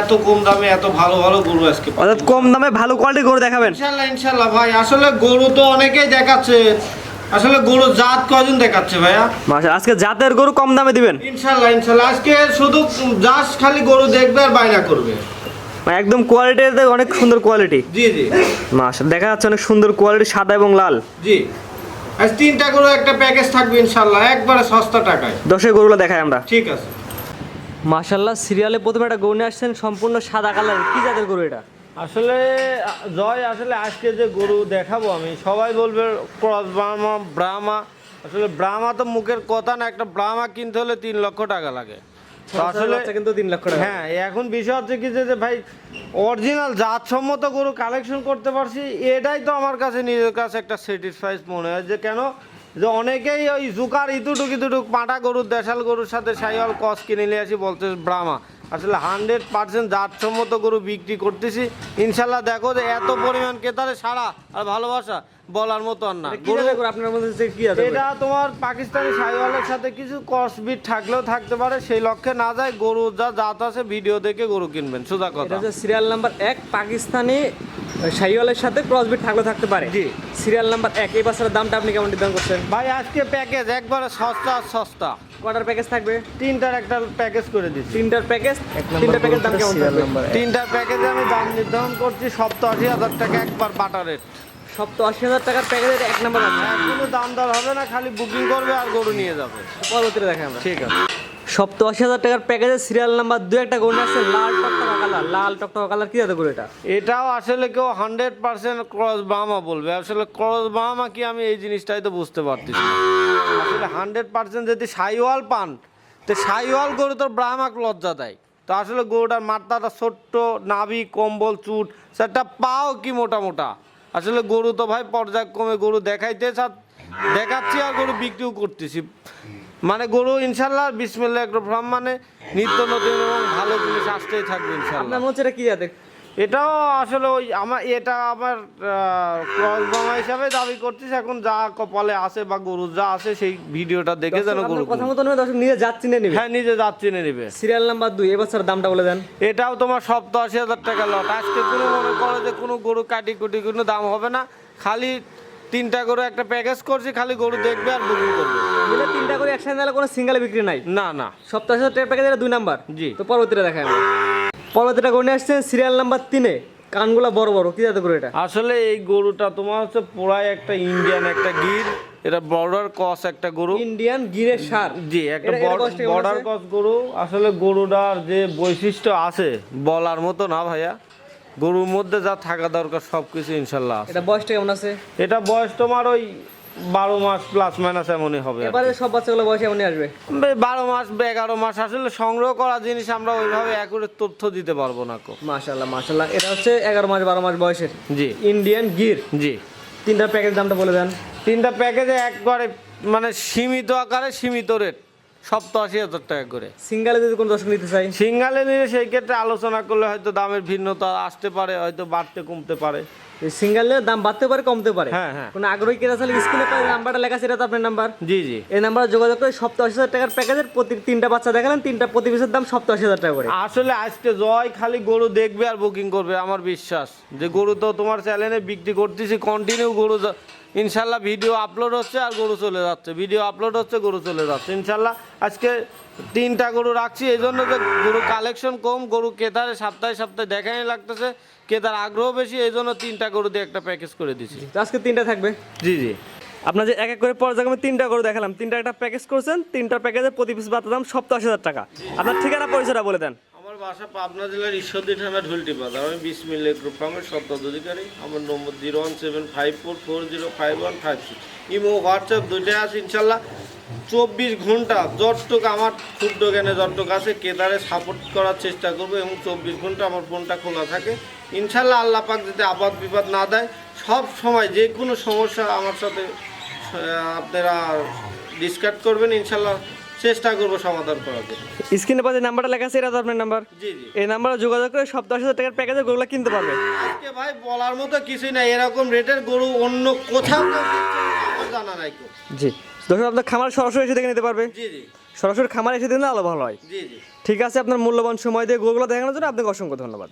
এত কম দামে এত ভালো ভালো গরু আজকে অর্থাৎ কম দামে ভালো গরু দেখাবেন। ইনশাল্লাহ ইনশাল্লাহ ভাই। আসলে গরু তো অনেকেই দেখাচ্ছে। আসলে গরু জাত কয়জন দেখাচ্ছে ভাইয়া? আজকে জাতের গরু কম দামে দিবেন। ইনশাল্লাহ ইনশাল্লাহ। আজকে শুধু জাস্ট খালি গরু দেখবে আর বাইনা করবে। মানে একদম কোয়ালিটিতে অনেক সুন্দর কোয়ালিটি জি জি। মাসা দেখা যাচ্ছে অনেক সুন্দর কোয়ালিটি সাদা এবং লাল। জি। আজ তিনটা গরু একটা প্যাকেজ থাকবে ইনশাল্লাহ একবারে সস্তা টাকায়। দশের গরুগুলো দেখাই আমরা। ঠিক আছে। মাশাল্লাহ সিরিয়ালে প্রথমে একটা গরু নিয়ে আসছেন সম্পূর্ণ সাদা কালার। কি জাতের গরু এটা? আসলে জয় আসলে আজকে যে গরু দেখাবো আমি সবাই বলবে ক্রস ব্রাহ্মা ব্রাহ্মা। আসলে ব্রাহ্মা তো মুখের কথা না একটা ব্রাহ্মা কিনতে হলে তিন লক্ষ টাকা লাগে। আসলে কিন্তু তিন লক্ষ টাকা হ্যাঁ এখন বিষয় হচ্ছে কি যে ভাই অরিজিনাল জাতসম্মত গরু কালেকশন করতে পারছি এটাই তো আমার কাছে নিজের কাছে একটা স্যাটিসফাইড মনে হয় যে কেন যে অনেকেই ওই জুকার ইতুটুক ইতুটুক পাটা গরুর দেশাল গরুর সাথে সাইওয়াল কস কিনে নিয়ে আসি বলতে ব্রাহ্মা। আসলে হান্ড্রেড পার্সেন্ট জাতসম্মত গরু বিক্রি করতেছি। ইনশাল্লাহ দেখো যে এত পরিমাণ ক্রেতারে সারা আর ভালোবাসা বলার মতো আর না। আপনার মধ্যে কি গরু? এটা তোমার পাকিস্তানি সাইওয়ালের সাথে কিছু কসবিট থাকলেও থাকতে পারে সেই লক্ষ্যে না যায় গরু যা জাত আছে ভিডিও দেখে গরু কিনবেন। সোজা কথা। সিরিয়াল নাম্বার এক পাকিস্তানি শাহিওয়ালের সাথে ক্রসবিট থাকলেও থাকতে পারে। জি। সিরিয়াল নাম্বার এক। এই বাচ্চার দামটা আপনি কেমন নির্ধারণ করছেন? ভাই আজকে প্যাকেজ একবারে সস্তা আর সস্তা। কটার প্যাকেজ থাকবে? তিনটার একটা প্যাকেজ করে দিচ্ছি তিনটার প্যাকেজ তিনটার প্যাকেজ দাম কেমন থাকবে? তিনটার প্যাকেজে আমি দাম নির্ধারণ করছি সপ্তাশি হাজার টাকা একবার বাটা রেট সপ্তাহ আশি হাজার টাকার প্যাকেজের এক নাম্বার দাম কোনো দাম দর হবে না খালি বুকিং করবে আর গরু নিয়ে যাবে। পরবর্তীতে দেখাই আমরা। ঠিক আছে। সপ্তাহ হাজার টাকার প্যাকেজের সিরিয়াল নাম্বার দু একটা গরু আছে লাল টকটকা কালার লাল টকটকা কালার কি জাতের গরু এটা? এটাও আসলে কেউ হান্ড্রেড পার্সেন্ট ক্রস বাহামা বলবে। আসলে ক্রস বাহামা কি আমি এই জিনিসটাই তো বুঝতে পারতেছি আসলে হান্ড্রেড পার্সেন্ট যদি সাইওয়াল পান, তো সাইওয়াল গরু তো ব্রাহ্মাক লজ্জা দেয়। তো আসলে গরুটার মাথাটা ছোট্ট, নাভি, কম্বল, চুট, সেটা পাও কি মোটা মোটা আসলে গরু তো ভাই পর্যায়ক্রমে গরু দেখাইতে দেখাচ্ছি আর গরু বিক্রিও করতেছি। মানে গরু ইনশাল্লাহ বিসমিল্লাহ একটু মানে নিত্য নতুন এবং ভালো জিনিস আসতেই থাকবে ইনশাল্লাহ। আপনার হচ্ছে এটা কি জাতের এটাও আসলে ওই আমার এটা আমার ক্রস বামা হিসাবে দাবি করতেছি এখন যা কপালে আছে বা গরু যা আছে সেই ভিডিওটা দেখে যেন গরু কথা মতো দর্শক নিজে জাত চিনে নেবে। হ্যাঁ নিজে যাত চিনে নিবে। সিরিয়াল নাম্বার দুই এবার স্যার দামটা বলে দেন। এটাও তোমার সপ্তাহ আশি হাজার টাকা লট। আজকে কোনো মনে করো যে কোনো গরু কাটি কুটি কোনো দাম হবে না খালি তিনটা গরু একটা প্যাকেজ করছি খালি গরু দেখবে আর বুকিং করবে। মিলে তিনটা করে একসাথে নিলে কোনো সিঙ্গেল বিক্রি নাই? না না। সপ্তাহে হাজার টাকার প্যাকেজের দুই নাম্বার? জি। তো পরবর্তীটা দেখাই আমরা। পরবর্তীটা গরু নিয়ে আসছেন সিরিয়াল নাম্বার তিনে। কানগুলা বড় বড় কি জাতের গরু এটা? আসলে এই গরুটা তোমার হচ্ছে পুরাই একটা ইন্ডিয়ান একটা গির এটা বর্ডার কস একটা গরু। ইন্ডিয়ান গিরের সার। জি একটা বর্ডার? ক্রস গরু। আসলে গরুটার যে বৈশিষ্ট্য আছে বলার মতো না ভাইয়া। গরুর মধ্যে যা থাকা দরকার সব কিছু ইনশাল্লাহ এটা বয়সটা কেমন আছে? এটা বয়স তোমার ওই বারো মাস প্লাস মাইনাস এমনই হবে এবারে সব বাচ্চাগুলো বয়স এমনই আসবে? বারো মাস বা এগারো মাস আসলে সংগ্রহ করা জিনিস আমরা ওইভাবে একুরেট তথ্য দিতে পারব না কো। মাশাল্লাহ মাশাল্লাহ এটা হচ্ছে এগারো মাস বারো মাস বয়সের। জি। ইন্ডিয়ান গির জি। তিনটা প্যাকেজ দামটা বলে দেন। তিনটা প্যাকেজে একবারে মানে সীমিত আকারে সীমিত রেট সপ্তাহ আশি হাজার টাকা করে। সিঙ্গালে যদি কোনো দর্শক নিতে চাই সিঙ্গালে নিলে সেই ক্ষেত্রে আলোচনা করলে হয়তো দামের ভিন্নতা আসতে পারে হয়তো বাড়তে কমতে পারে। সিঙ্গালের দাম বাড়তে পারে কমতে পারে? হ্যাঁ, হ্যাঁ। কোনো আগ্রহী কেনা চাইলে স্ক্রিনে পাই নাম্বারটা লেখা এটা তো আপনার নাম্বার। জি জি। এই নাম্বারে যোগাযোগ করে সপ্তাহ আশি হাজার টাকার প্যাকেজের প্রতি তিনটা বাচ্চা দেখালেন তিনটা প্রতি পিসের দাম সপ্তাহ আশি হাজার টাকা করে। আসলে আজকে জয় খালি গরু দেখবে আর বুকিং করবে আমার বিশ্বাস। যে গরু তো তোমার চ্যানেলে বিক্রি করতেছি কন্টিনিউ গরু ইনশাল্লাহ ভিডিও আপলোড হচ্ছে আর গরু চলে যাচ্ছে। ভিডিও আপলোড হচ্ছে গরু চলে যাচ্ছে। ইনশাল্লাহ আজকে তিনটা গরু রাখছি এই জন্য যে গরু কালেকশন কম গরু কেতারে সপ্তাহে সপ্তাহে দেখাই লাগতেছে কেতার আগ্রহ বেশি এই জন্য তিনটা গরু দিয়ে একটা প্যাকেজ করে দিচ্ছি আজকে তিনটা থাকবে? জি জি। আপনার যে এক এক করে পর্যায়ক্রমে তিনটা করে দেখালাম। তিনটা একটা প্যাকেজ করছেন তিনটা প্যাকেজের প্রতি পিস দাম সপ্তাহ হাজার টাকা। আপনার ঠিকানা পরিচয়টা বলে দেন। বাসা পাবনা জেলার ঈশ্বরদী থানা ঢুলটি বাজার। আমি বিশ মিলে গ্রুপ ফার্মের সত্তর অধিকারী আমার number zero one seven five four four zero five one five six. Imo, WhatsApp দুইটাই আছে, ইনশাল্লাহ। চব্বিশ ঘণ্টা যতটুকু আমার ক্ষুদ্র জ্ঞানে যতটুকু আছে, কেদারে সাপোর্ট করার চেষ্টা করব এবং চব্বিশ ঘণ্টা আমার ফোনটা খোলা থাকে। ইনশাল্লাহ আল্লাহ পাক যদি আপাত বিপদ না দেয়, সব সময় যে কোনো সমস্যা আমার সাথে আপনারা ডিসকাস করবেন, ইনশাল্লাহ। চেষ্টা করব সমাধান করার জন্য। স্ক্রিনে পাশে নাম্বারটা লেখা আছে এটা তো আপনার নাম্বার। জি জি। এই নাম্বারে যোগাযোগ করে সপ্তাহ আশি হাজার টাকার প্যাকেজের গরুগুলো কিনতে পারবে। আজকে ভাই বলার মতো কিছুই নাই এরকম রেটের গরু অন্য কোথাও জানা নাই জি। দর্শক আপনার খামার সরাসরি এসে দেখে নিতে পারবে। জি জি। সরাসরি খামার এসে দিন আলো ভালো হয়। জি জি। ঠিক আছে আপনার মূল্যবান সময় দিয়ে গরুগুলো দেখানোর জন্য আপনাকে অসংখ্য ধন্যবাদ।